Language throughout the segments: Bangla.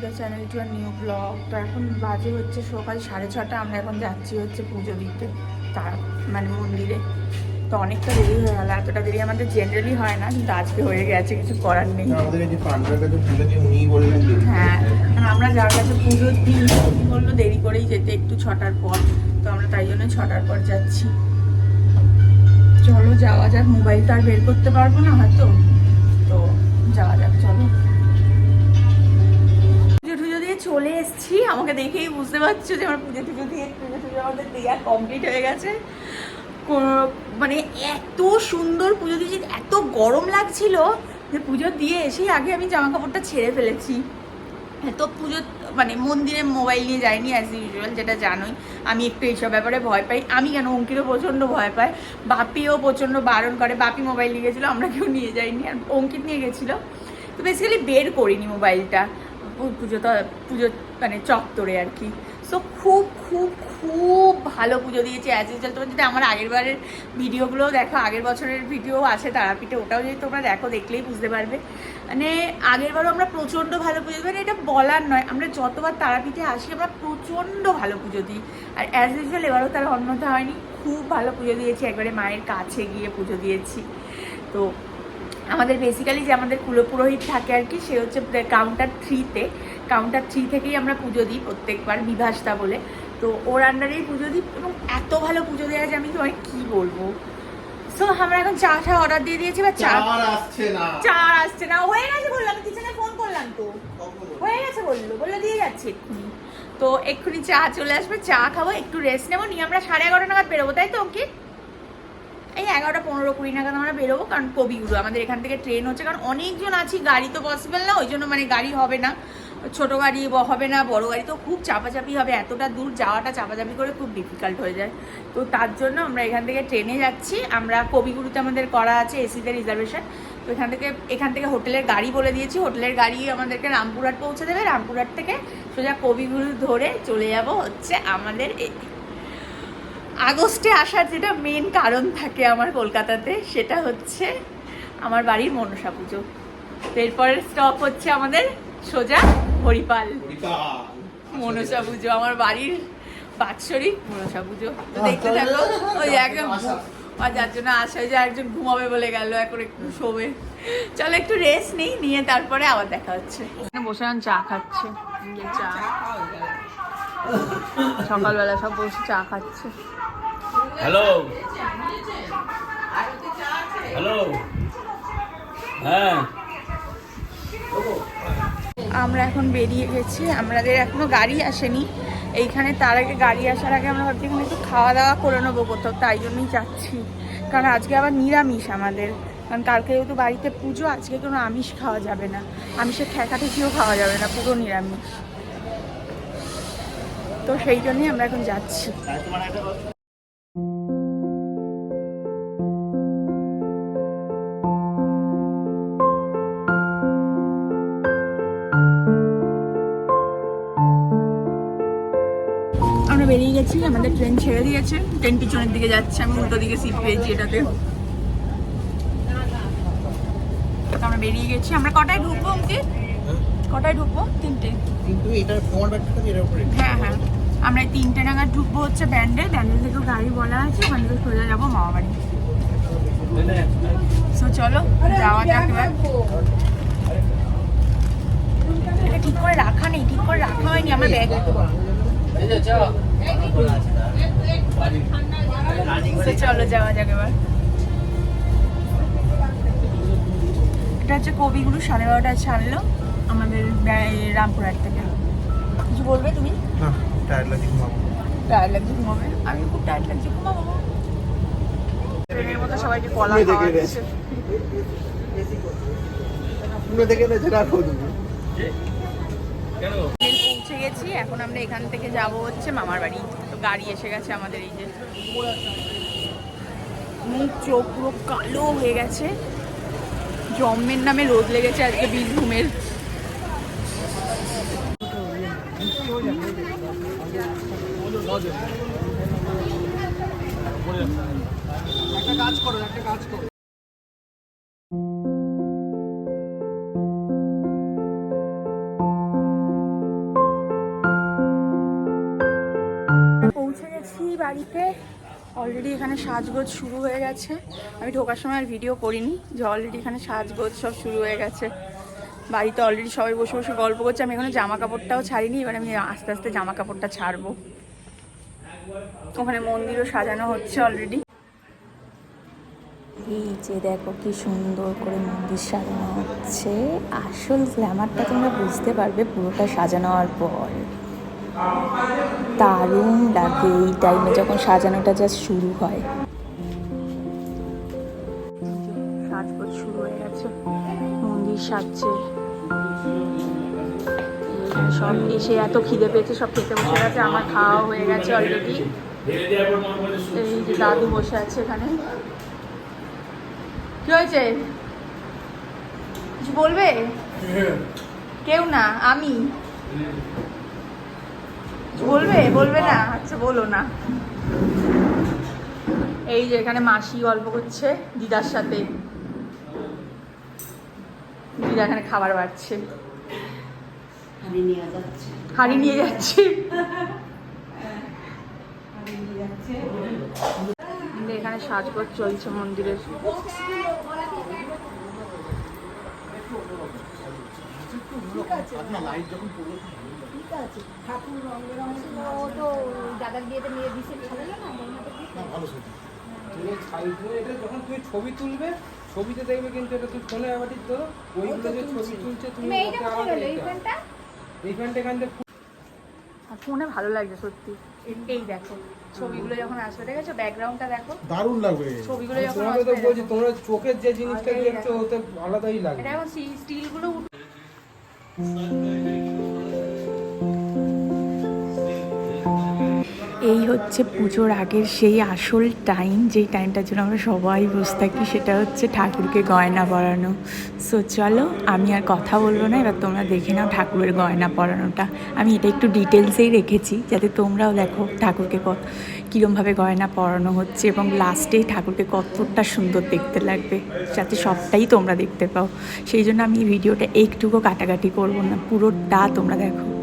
The channel to our new vlog তো এখন বাজে হচ্ছে সকাল সাড়ে ছটা। আমরা এখন যাচ্ছি হচ্ছে পুজো দিতে। তার মানে মন্দিরে। তো অনেকটা দেরি হয়ে গেল। এতটা দেরি আমাদের জেনারেলি হয় না। কিন্তু আজকে হয়ে গেছে। কিছু করার নেই। হ্যাঁ। আমরা যার কাছে পুজো দিই বলল দেরি করেই যেতে একটু ছটার পর। তো আমরা তাই জন্য ছটার পর যাচ্ছি। চলো যাওয়া যাক। মোবাইল তো আর বের করতে পারব না হয়তো। তো যাওয়া যাক চলো। এসেছি, আমাকে দেখেই বুঝতে পারছ যে আমার পুজো টুজো দিয়ে পুজো টুজো আমাদের দেওয়া কমপ্লিট হয়ে গেছে। মানে এত সুন্দর পুজো দিয়েছি, এত গরম লাগছিল যে পুজো দিয়ে এসেই আগে আমি জামা কাপড়টা ছেড়ে ফেলেছি। এত পুজো মানে মন্দিরে মোবাইল নিয়ে যাইনি অ্যাজ ইউজুয়াল যেটা জানোই। আমি একটু এইসব ব্যাপারে ভয় পাই। আমি কেন অঙ্কিরও প্রচণ্ড ভয় পাই, বাপিও প্রচণ্ড বারণ করে, বাপি মোবাইল নিয়ে গেছিল, আমরা কেউ নিয়ে যাইনি, আর অঙ্কিত নিয়ে গেছিল। তো বেসিক্যালি বের করিনি মোবাইলটা। পুজো তো পুজো মানে চত্বরে আর কি। সো খুব খুব খুব ভালো পুজো দিয়েছে অ্যাজ ইউজুয়াল তোমরা যদি আমার আগের বারের ভিডিওগুলোও দেখো, আগের বছরের ভিডিও আছে তারাপীঠে, ওটাও যদি তোমরা দেখো, দেখলেই বুঝতে পারবে। মানে আগের বারও আমরা প্রচণ্ড ভালো পুজো দিই। মানে এটা বলার নয়, আমরা যতবার তারাপীঠে আসি, আমরা প্রচণ্ড ভালো পুজো দিই। আর অ্যাজ ইউজুয়াল এবারও তার অন্যথা হয়নি। খুব ভালো পুজো দিয়েছি, একবারে মায়ের কাছে গিয়ে পুজো দিয়েছি। তো আমাদের বেসিক্যালি যে আমাদের কুলপুরোহিত থাকে আর কি সে হচ্ছে কাউন্টার থ্রিতে কাউন্টার থ্রি থেকেই আমরা পুজো দিই প্রত্যেকবার বিভাসতা বলে। তো ওর আন্ডারেই পুজো দিই এবং এত ভালো পুজো দেওয়া যে আমি তোমায় কী বলব? সো আমরা এখন চা টা অর্ডার দিয়ে দিয়েছি বা চা আসছে না। চা আসছে না। হয়ে গেছে বললাম কিচেনে ফোন করলাম তো। হয়ে গেছে বলল বলে দিয়ে যাচ্ছে এক্ষুনি। তো এক্ষুনি চা চলে আসবে চা খাব একটু রেস্ট নেব নিয়ে আমরা সাড়ে এগারোটা নাগাদ বেরোবো তাই তো অঙ্কিত? এই এগারোটা পনেরো, কুড়ি নাগাদ আমরা বেরোবো, কারণ কবিগুরু। আমাদের এখান থেকে ট্রেন হচ্ছে, কারণ অনেকজন আছি, গাড়ি তো পসিবল না, ওই জন্য মানে গাড়ি হবে না। ছোট গাড়ি হবে না, বড় গাড়ি তো খুব চাপাচাপি হবে, এতটা দূর যাওয়াটা চাপাচাপি করে খুব ডিফিকাল্ট হয়ে যায়। তো তার জন্য আমরা এখান থেকে ট্রেনে যাচ্ছি। আমরা কবিগুরুতে আমাদের করা আছে এসিতে রিজার্ভেশন তো এখান থেকে এখান থেকে হোটেলের গাড়ি বলে দিয়েছি। হোটেলের গাড়ি আমাদেরকে রামপুরহাট পৌঁছে দেবে। রামপুরহাট থেকে সোজা কবিগুরু ধরে চলে যাব হচ্ছে আমাদের আগস্টে আসার যেটা মেন কারণ থাকে আমার কলকাতাতে সেটা হচ্ছে আমার বাড়ির মনসা পুজো। তো এরপরের স্টপ হচ্ছে আমাদের সোজা হরিপাল। মনসা পুজো আমার বাড়ির বাৎসরিক মনসা পুজো। তো দেখতে থাকো ওই একদম আর যার জন্য আসা যে একজন ঘুমাবে বলে গেল এখন একটু শোবে। চলো একটু রেস্ট নেই নিয়ে তারপরে আবার দেখা হচ্ছে। এখানে বসে চা খাচ্ছে। চা। সকালবেলা সব বসে চা খাচ্ছে। হ্যালো? হ্যালো? হ্যাঁ। আমরা এখন বেরিয়ে গেছি। আমাদের এখনও গাড়ি আসেনি। এইখানে তার আগে গাড়ি আসার আগে আমরা ভাবছি এখানে একটু খাওয়া দাওয়া করে নেব কোথাও তাই জন্যই যাচ্ছি। কারণ আজকে আবার নিরামিষ আমাদের। কারণ কালকে যেহেতু বাড়িতে পুজো আজকে কোনো আমিষ খাওয়া যাবে না। আমিষের ঠেকাঠেকিও খাওয়া যাবে না পুরো নিরামিষ। তো সেই জন্যই আমরা এখন যাচ্ছি। আমরা বেরিয়ে গেছি আমাদের ট্রেন ছেড়ে দিয়েছে। ট্রেন পিছনের দিকে যাচ্ছে আমি উল্টো দিকে সিট পেয়েছি এটাতে। তো আমরা বেরিয়ে গেছি। আমরা কটায় ঢুকবো অঙ্কিত? কটায় ঢুকবো? তিনটে। কিন্তু এটা তোমার ব্যাগটা এর উপরে হ্যাঁ হ্যাঁ। আমরা তিনটে নাগাদ ঢুকবো হচ্ছে ব্যান্ডেল ব্যান্ডেল থেকেও গাড়ি বলা আছে, ওখান থেকে সোজা যাব মামা বাড়ি সো চলো, যাওয়া যাক এবার। এটা ঠিক করে রাখা নেই, ঠিক করে রাখা হয়নি আমার ব্যাগ চলো, যাওয়া যাক এবার। এটা হচ্ছে কবিগুরু সাড়ে বারোটায় ছাড়লো আমাদের রামপুরহাট থেকে। কিছু বলবে তুমি? না। টায়ার লাগে ঘুমাবো। টায়ার লাগছে ঘুমাবে? আমি খুব টায়ার লাগছে ঘুমাবো। ট্রেনের মতো সবাইকে কলা পুরো দেখে পৌঁছে গেছি এখন আমরা এখান থেকে যাব হচ্ছে মামার বাড়ি। তো গাড়ি এসে গেছে আমাদের এই যে। মুখ চোখ পুরো কালো হয়ে গেছে। জম্মের নামে রোদ লেগেছে আজকে বীরভূমের। পৌঁছে গেছি বাড়িতে। অলরেডি এখানে সাজগোজ শুরু হয়ে গেছে। আমি ঢোকার সময় আর ভিডিও করিনি, যে অলরেডি এখানে সাজগোজ সব শুরু হয়ে গেছে। বাড়িতে অলরেডি সবাই বসে বসে গল্প করছে। আমি এখানে জামা কাপড়টাও ছাড়িনি, এবার আমি আস্তে আস্তে জামা কাপড়টা ছাড়বো। ওখানে মন্দিরও সাজানো হচ্ছে অলরেডি এই যে দেখো কি সুন্দর করে মন্দির সাজানো হচ্ছে। আসল গ্ল্যামারটা তোমরা বুঝতে পারবে পুরোটা সাজানো হওয়ার পর। দারুণ লাগে এই টাইমে যখন সাজানোটা জাস্ট শুরু হয়। শুরু হয়ে গেছে, মন্দির সাজছে। সব এসে এত খিদে পেয়েছে, সব খেতে বসে গেছে, আমার খাওয়া হয়ে গেছে অলরেডি এই যে দাদু বসে আছে এখানে। কি হয়েছে? কিছু বলবে? কেউ না, আমি। বলবে? বলবে না আচ্ছা বলো না। এই যে এখানে মাসি গল্প করছে দিদার সাথে। দিদা এখানে খাবার বাড়ছে। হাড়ি নিয়ে যাচ্ছে এখানে সাজগোজ চলছে মন্দিরের যখন তুমি ছবি তুলবে ছবিতে দেখবে কিন্তু এটা তুই ফোনে আবার ওইগুলো যে ছবি তুলছে তুমি ওকে আবার দেখতে হবে। এই ফ্যানটা এখান থেকে আর ফোনে ভালো লাগছে সত্যি। এই দেখো ছবিগুলো যখন আসবে দেখেছ? ব্যাকগ্রাউন্ডটা দেখো? দারুণ লাগবে। ছবিগুলো যখন তোমাকে তো আসবে বলছি তোমরা চোখের যে জিনিসটা দেখছ দেখো। ওতে আলাদাই লাগে এটা এখন স্টিলগুলো এই হচ্ছে পুজোর আগের সেই আসল টাইম, যেই টাইমটার জন্য আমরা সবাই বসে থাকি, সেটা হচ্ছে ঠাকুরকে গয়না পরানো। সো চলো, আমি আর কথা বলব না, এবার তোমরা দেখে নাও ঠাকুরের গয়না পরানোটা। আমি এটা একটু ডিটেলসেই রেখেছি, যাতে তোমরাও দেখো ঠাকুরকে কত, কীরমভাবে গয়না পরানো হচ্ছে, এবং লাস্টে ঠাকুরকে কতটা সুন্দর দেখতে লাগবে, যাতে সবটাই তোমরা দেখতে পাও। সেই জন্য আমি ভিডিওটা একটুকু কাটাকাটি করব না, পুরোটা তোমরা দেখো।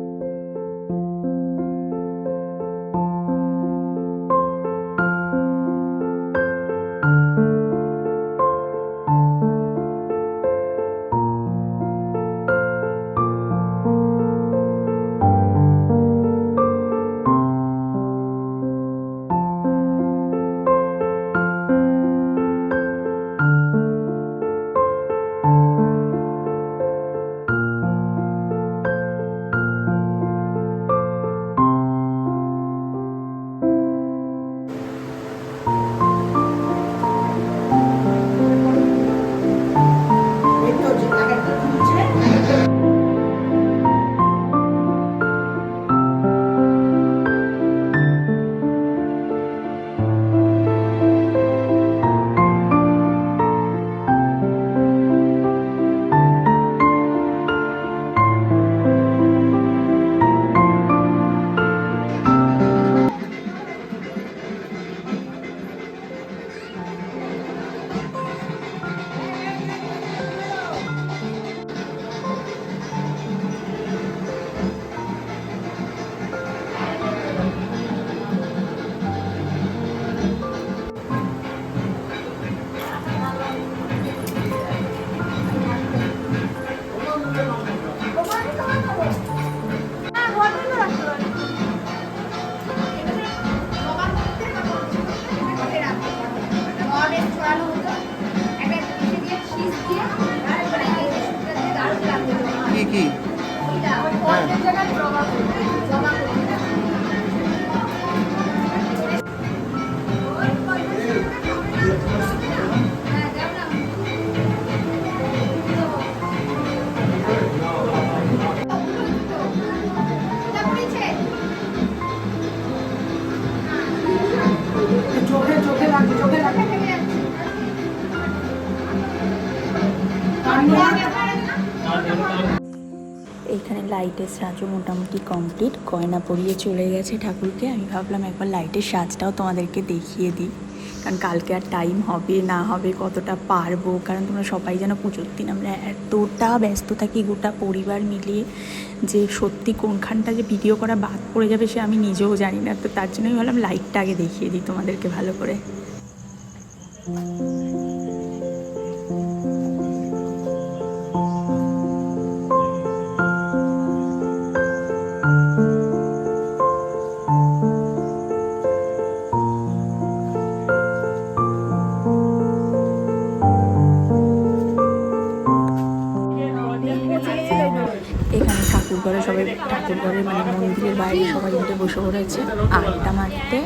এইখানে লাইটের সাজও মোটামুটি কমপ্লিট গয়না পরিয়ে চলে গেছে ঠাকুরকে। আমি ভাবলাম একবার লাইটের সাজটাও তোমাদেরকে দেখিয়ে দিই। কারণ কালকে আর টাইম হবে, না হবে, কতটা পারব? কারণ তোমরা সবাই যেন পুজোর দিন আমরা এতটা ব্যস্ত থাকি গোটা পরিবার মিলিয়ে যে সত্যি কোনখানটা যে ভিডিও করা বাদ পড়ে যাবে সে আমি নিজেও জানি না। তো তার জন্যই ভাবলাম লাইটটা আগে দেখিয়ে দিই তোমাদেরকে ভালো করে। ঘরে সবাই ঠাকুর ঘরে মানে মন্দিরের বাইরে সবাই মিলে বসে পড়েছে। আড্ডা মারতে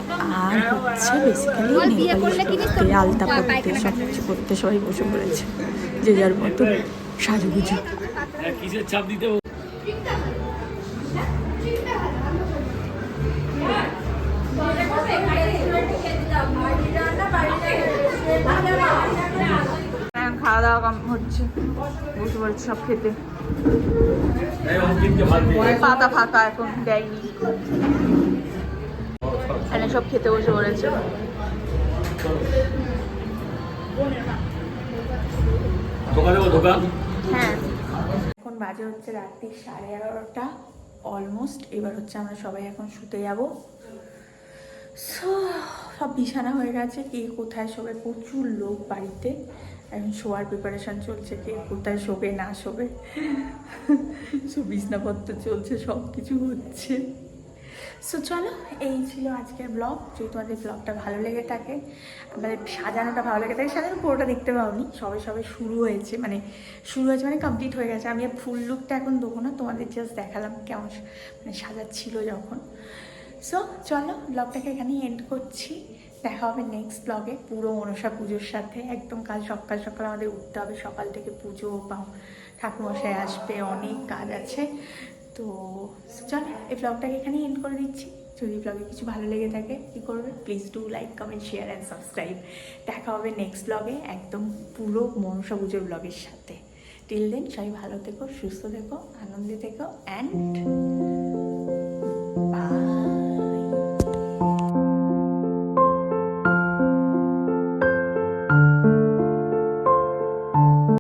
আর হচ্ছে বেসিক্যালি আলতা পড়তে সব কিছু করতে সবাই বসে পড়েছে। যে যার মতো সাজুগুজু। খাওয়া দাওয়া কম হচ্ছে বসে পড়েছে সব খেতে। পাতা ফাঁকা এখন দেয়নি। এখানে সব খেতে বসে পড়েছে। হ্যাঁ। এখন বাজে হচ্ছে রাত্রি সাড়ে এগারোটা অলমোস্ট এবার হচ্ছে আমরা সবাই এখন শুতে যাব। সো সব বিছানা হয়ে গেছে কে কোথায় সবাই? প্রচুর লোক বাড়িতে। এখন শোয়ার প্রিপারেশন চলছে কে, কোথায় শোবে, না শোবে? সো বিছনাপত্র চলছে সব কিছু হচ্ছে। সো চলো, এই ছিল আজকের ব্লগ যদি তোমাদের ব্লগটা ভালো লেগে থাকে মানে সাজানোটা ভালো লেগে থাকে সাজানো পুরোটা দেখতে পাওনি। সবে সবে শুরু হয়েছে মানে শুরু হয়েছে মানে কমপ্লিট হয়ে গেছে। আমি ফুল লুকটা এখন দেবো না, তোমাদের জাস্ট দেখালাম কেমন মানে সাজাচ্ছিল যখন। সো চলো ব্লগটাকে এখানেই এন্ড করছি। দেখা হবে নেক্সট ব্লগে পুরো মনসা পুজোর সাথে। একদম কাল সকাল সকাল আমাদের উঠতে হবে। সকাল থেকে পুজো বা ঠাকুরমশাই আসবে, অনেক কাজ আছে। তো চলো, এই ব্লগটাকে এখানেই এন্ড করে দিচ্ছি। যদি ব্লগে কিছু ভালো লেগে থাকে, কী করবে? Please do like comment share and subscribe দেখা হবে নেক্সট ব্লগে একদম পুরো মনসা পুজোর ব্লগের সাথে। টিল দেন সবাই ভালো থেকো, সুস্থ থেকো, আনন্দে থেকো অ্যান্ড